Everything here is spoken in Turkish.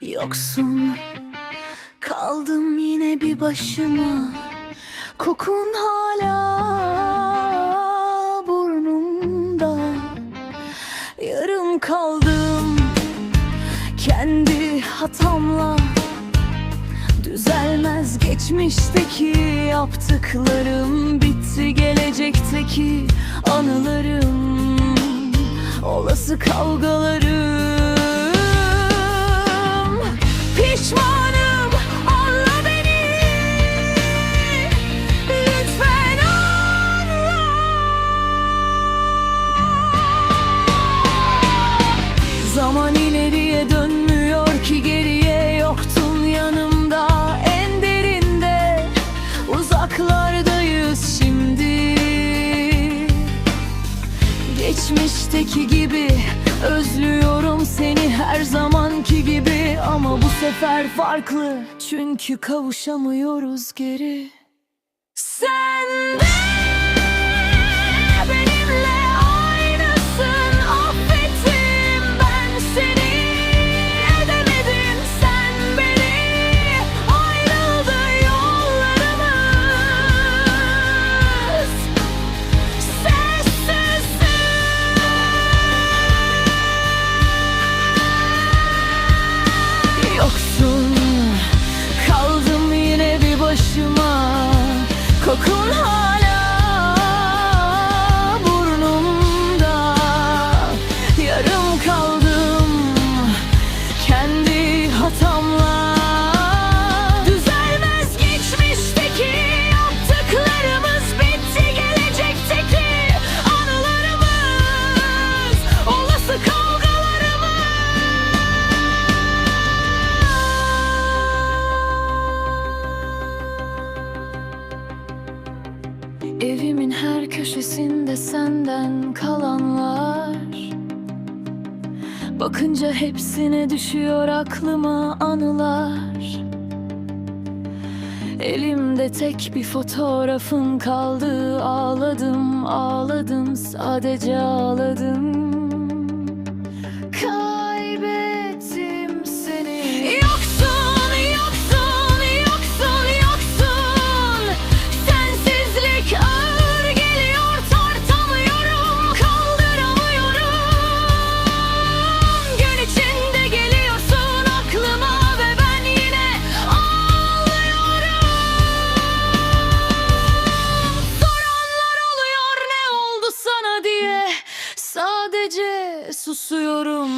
Yoksun. Kaldım yine bir başıma. Kokun hala burnumda. Yarım kaldım kendi hatamla. Düzelmez geçmişteki yaptıklarım. Bitti gelecekteki anılarım. Olası kavgalarım Zaman ileriye dönmüyor ki geriye yoktun yanımda. En derinde uzaklardayız şimdi. Geçmişteki gibi özlüyorum seni her zamanki gibi. Ama bu sefer farklı çünkü kavuşamıyoruz geri. Sen Evimin her köşesinde senden kalanlar. Bakınca hepsine düşüyor aklıma anılar. Elimde tek bir fotoğrafın kaldı Ağladım ağladım sadece ağladım diye Sadece susuyorum